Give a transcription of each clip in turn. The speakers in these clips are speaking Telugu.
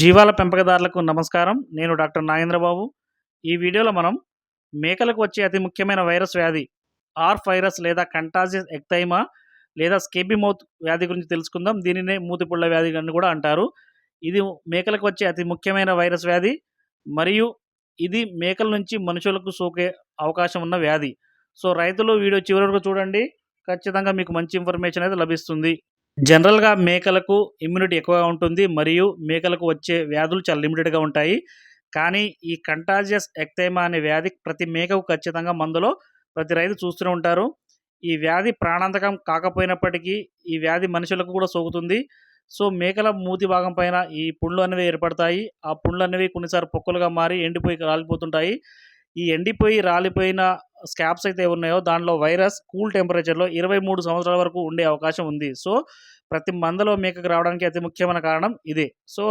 జీవాల పెంపకదారులకు నమస్కారం. నేను డాక్టర్ నాగేంద్రబాబు. ఈ వీడియోలో మనం మేకలకు వచ్చే అతి ముఖ్యమైన వైరస్ వ్యాధి ఆర్ వైరస్ లేదా కంటాజియస్ ఎక్తైమా లేదా స్కేబిమౌత్ వ్యాధి గురించి తెలుసుకుందాం. దీనినే మూతిపుళ్ళ వ్యాధి అని కూడా అంటారు. ఇది మేకలకు వచ్చే అతి ముఖ్యమైన వైరస్ వ్యాధి మరియు ఇది మేకల నుంచి మనుషులకు సోకే అవకాశం ఉన్న వ్యాధి. సో రైతులు వీడియో చివరి వరకు చూడండి. ఖచ్చితంగా మీకు మంచి ఇన్ఫర్మేషన్ అయితే లభిస్తుంది. జనరల్గా మేకలకు ఇమ్యూనిటీ ఎక్కువగా ఉంటుంది. మరియు మేకలకు వచ్చే వ్యాధులు చాలా లిమిటెడ్గా ఉంటాయి. కానీ ఈ కంటాజియస్ ఎక్తైమా అనే వ్యాధి ప్రతి మేకకు ఖచ్చితంగా మందులో ప్రతి రైతు చూస్తూనే ఉంటారు. ఈ వ్యాధి ప్రాణాంతకం కాకపోయినప్పటికీ ఈ వ్యాధి మనుషులకు కూడా సోకుతుంది. సో మేకల మూతి భాగం పైన ఈ పుండ్లు అనేవి ఏర్పడతాయి. ఆ పుండ్లు అనేవి కొన్నిసార్లు పొక్కులుగా మారి ఎండిపోయి రాలిపోతుంటాయి. ఈ ఎండిపోయి రాలిపోయిన స్కాబ్స్ అయితే ఉన్నాయో దానిలో వైరస్ కూల్ టెంపరేచర్లో ఇరవై మూడు సంవత్సరాల వరకు ఉండే అవకాశం ఉంది. సో ప్రతి మందలో మేకకు రావడానికి అతి ముఖ్యమైన కారణం ఇదే. సో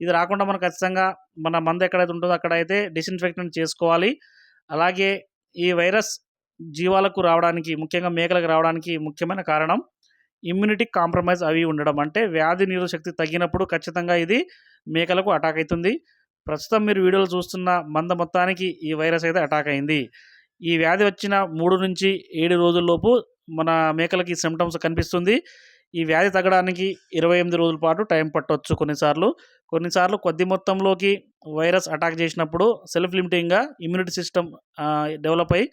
ఇది రాకుండా మనం ఖచ్చితంగా మన మంద ఎక్కడైతే ఉంటుందో అక్కడైతే డిస్ఇన్ఫెక్టెంట్ చేసుకోవాలి. అలాగే ఈ వైరస్ జీవాలకు రావడానికి ముఖ్యంగా మేకలకు రావడానికి ముఖ్యమైన కారణం ఇమ్యూనిటీ కాంప్రమైజ్ అవి ఉండడం. అంటే వ్యాధి నీరు శక్తి తగ్గినప్పుడు ఖచ్చితంగా ఇది మేకలకు అటాక్ అవుతుంది. ప్రస్తుతం మీరు వీడియోలు చూస్తున్న మంద మొత్తానికి ఈ వైరస్ అయితే అటాక్ అయింది. ఈ వ్యాధి వచ్చిన మూడు నుంచి ఏడు రోజుల్లోపు మన మేకలకి సిమ్టమ్స్ కనిపిస్తుంది. ఈ వ్యాధి తగ్గడానికి ఇరవై ఎనిమిది రోజుల పాటు టైం పట్టవచ్చు కొన్నిసార్లు. కొన్నిసార్లు కొద్ది మొత్తంలోకి వైరస్ అటాక్ చేసినప్పుడు సెల్ఫ్ లిమిటింగ్గా ఇమ్యూనిటీ సిస్టమ్ డెవలప్ అయ్యి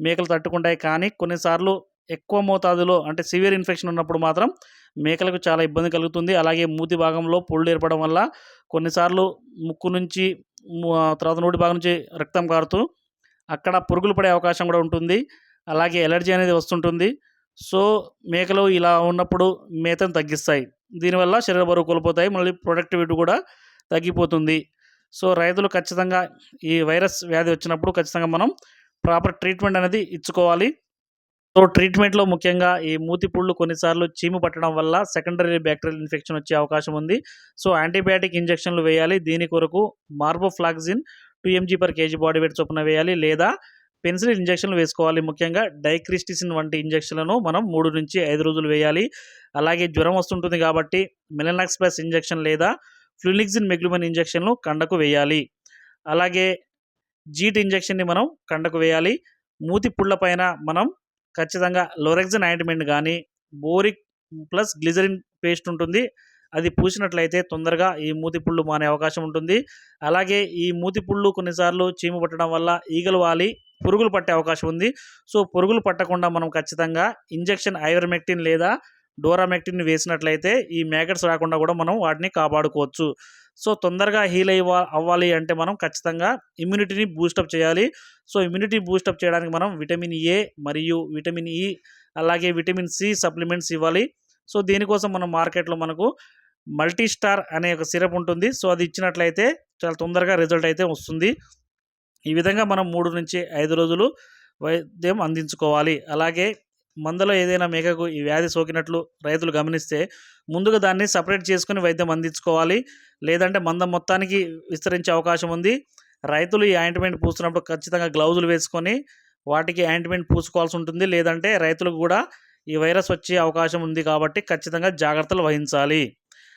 మేకలు తట్టుకుంటాయి. కానీ కొన్నిసార్లు ఎక్కువ మోతాదులో అంటే సివియర్ ఇన్ఫెక్షన్ ఉన్నప్పుడు మాత్రం మేకలకు చాలా ఇబ్బంది కలుగుతుంది. అలాగే మూతి భాగంలో పొళ్ళు ఏర్పడడం వల్ల కొన్నిసార్లు ముక్కు నుంచి తర్వాత నోటి భాగం నుంచి రక్తం కారుతూ అక్కడ పురుగులు పడే అవకాశం కూడా ఉంటుంది. అలాగే ఎలర్జీ అనేది వస్తుంటుంది. సో మేకలు ఇలా ఉన్నప్పుడు మేతను తగ్గిస్తాయి. దీనివల్ల శరీర బరువు కోల్పోతాయి. మళ్ళీ ప్రొడక్టివిటీ కూడా తగ్గిపోతుంది. సో రైతులు ఖచ్చితంగా ఈ వైరస్ వ్యాధి వచ్చినప్పుడు ఖచ్చితంగా మనం ప్రాపర్ ట్రీట్మెంట్ అనేది ఇచ్చుకోవాలి. సో ట్రీట్మెంట్లో ముఖ్యంగా ఈ మూతి పుళ్ళు కొన్నిసార్లు చీము పట్టడం వల్ల సెకండరీ బ్యాక్టీరియల్ ఇన్ఫెక్షన్ వచ్చే అవకాశం ఉంది. సో యాంటీబయాటిక్ ఇంజెక్షన్లు వేయాలి. దీని కొరకు marbofloxacin two mg per kg body weight చొప్పున వేయాలి లేదా పెన్సిల్ ఇంజక్షన్లు వేసుకోవాలి. ముఖ్యంగా డైక్రిస్టిసిన్ వంటి ఇంజక్షన్లను మనం మూడు నుంచి ఐదు రోజులు వేయాలి. అలాగే జ్వరం వస్తుంటుంది కాబట్టి మెలనాక్స్ ప్లస్ ఇంజక్షన్ లేదా ఫ్లూనిక్సిన్ మెగ్లుమన్ ఇంజక్షన్లు కండకు వేయాలి. అలాగే జీట్ ఇంజక్షన్ని మనం కండకు వేయాలి. మూతి పుళ్ళ పైన మనం ఖచ్చితంగా లోరెక్సిన్ ఆయింట్మెంట్ కానీ బోరిక్ ప్లస్ గ్లిజరిన్ పేస్ట్ ఉంటుంది. అది పూసినట్లయితే తొందరగా ఈ మూతి పుళ్ళు మానే అవకాశం ఉంటుంది. అలాగే ఈ మూతి పుళ్ళు కొన్నిసార్లు చీము పట్టడం వల్ల ఈగలు వాలి పురుగులు పట్టే అవకాశం ఉంది. సో పురుగులు పట్టకుండా మనం ఖచ్చితంగా ఇంజెక్షన్ ఐవర్మెక్టిన్ లేదా డోరామెక్టిన్ వేసినట్లయితే ఈ మ్యాగట్స్ రాకుండా కూడా మనం వాటిని కాపాడుకోవచ్చు. సో తొందరగా హీల్ అయ్యి అవ్వాలి అంటే మనం ఖచ్చితంగా ఇమ్యూనిటీని బూస్టప్ చేయాలి. సో ఇమ్యూనిటీ బూస్టప్ చేయడానికి మనం విటమిన్ ఏ మరియు విటమిన్ ఈ అలాగే విటమిన్ సి సప్లిమెంట్స్ ఇవ్వాలి. సో దీనికోసం మనం మార్కెట్లో మనకు మల్టీ స్టార్ అనే ఒక సిరప్ ఉంటుంది. సో అది ఇచ్చినట్లయితే చాలా తొందరగా రిజల్ట్ అయితే వస్తుంది. ఈ విధంగా మనం మూడు నుంచి ఐదు రోజులు వైద్యం అందించుకోవాలి. అలాగే మందలో ఏదైనా మేకకు ఈ వ్యాధి సోకినట్లు రైతులు గమనిస్తే ముందుగా దాన్ని సపరేట్ చేసుకుని వైద్యం అందించుకోవాలి. లేదంటే మంద మొత్తానికి విస్తరించే అవకాశం ఉంది. రైతులు ఈ ఆయింట్మెంట్ పూస్తున్నప్పుడు ఖచ్చితంగా గ్లౌజులు వేసుకొని వాటికి ఆయింట్మెంట్ పూసుకోవాల్సి ఉంటుంది. లేదంటే రైతులకు కూడా ఈ వైరస్ వచ్చే అవకాశం ఉంది కాబట్టి ఖచ్చితంగా జాగ్రత్తలు వహించాలి.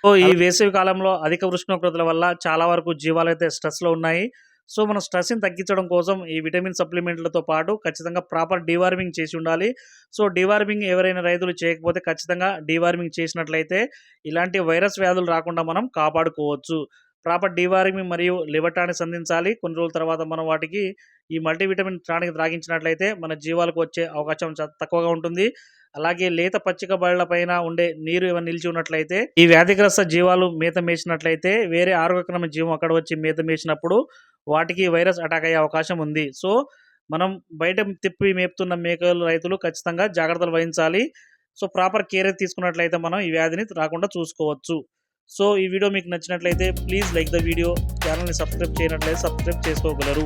సో ఈ వేసవి కాలంలో అధిక ఉష్ణోగ్రతల వల్ల చాలా వరకు జీవాలు అయితే స్ట్రెస్లో ఉన్నాయి. సో మనం స్ట్రెస్ని తగ్గించడం కోసం ఈ విటమిన్ సప్లిమెంట్లతో పాటు ఖచ్చితంగా ప్రాపర్ డివార్మింగ్ చేసి ఉండాలి. సో డివార్మింగ్ ఎవరైనా రైతులు చేయకపోతే ఖచ్చితంగా డివార్మింగ్ చేసినట్లయితే ఇలాంటి వైరస్ వ్యాధులు రాకుండా మనం కాపాడుకోవచ్చు. ప్రాపర్ డివార్మింగ్ మరియు లివర్ టానిక్స్ అందించాలి. కొన్ని రోజుల తర్వాత మనం వాటికి ఈ మల్టీవిటమిన్ ప్రాణికి త్రాగించినట్లయితే మన జీవాలకు వచ్చే అవకాశం తక్కువగా ఉంటుంది. అలాగే లేత పచ్చిక బళ్ళ పైన ఉండే నీరు ఏమైనా నిలిచి ఉన్నట్లయితే ఈ వ్యాధిగ్రస్త జీవాలు మేత మేసినట్లయితే వేరే ఆరోగ్యకరమైన జీవం అక్కడ వచ్చి మేత మేసినప్పుడు వాటికి వైరస్ అటాక్ అయ్యే అవకాశం ఉంది. సో మనం బయట తిప్పి మేపుతున్న మేకలు రైతులు ఖచ్చితంగా జాగ్రత్తలు వహించాలి. సో ప్రాపర్ కేర్ తీసుకున్నట్లయితే మనం ఈ వ్యాధిని రాకుండా చూసుకోవచ్చు. సో ఈ వీడియో మీకు నచ్చినట్లయితే ప్లీజ్ లైక్ ద వీడియో ఛానల్ని సబ్స్క్రైబ్ చేయనట్లయితే సబ్స్క్రైబ్ చేసుకోగలరు.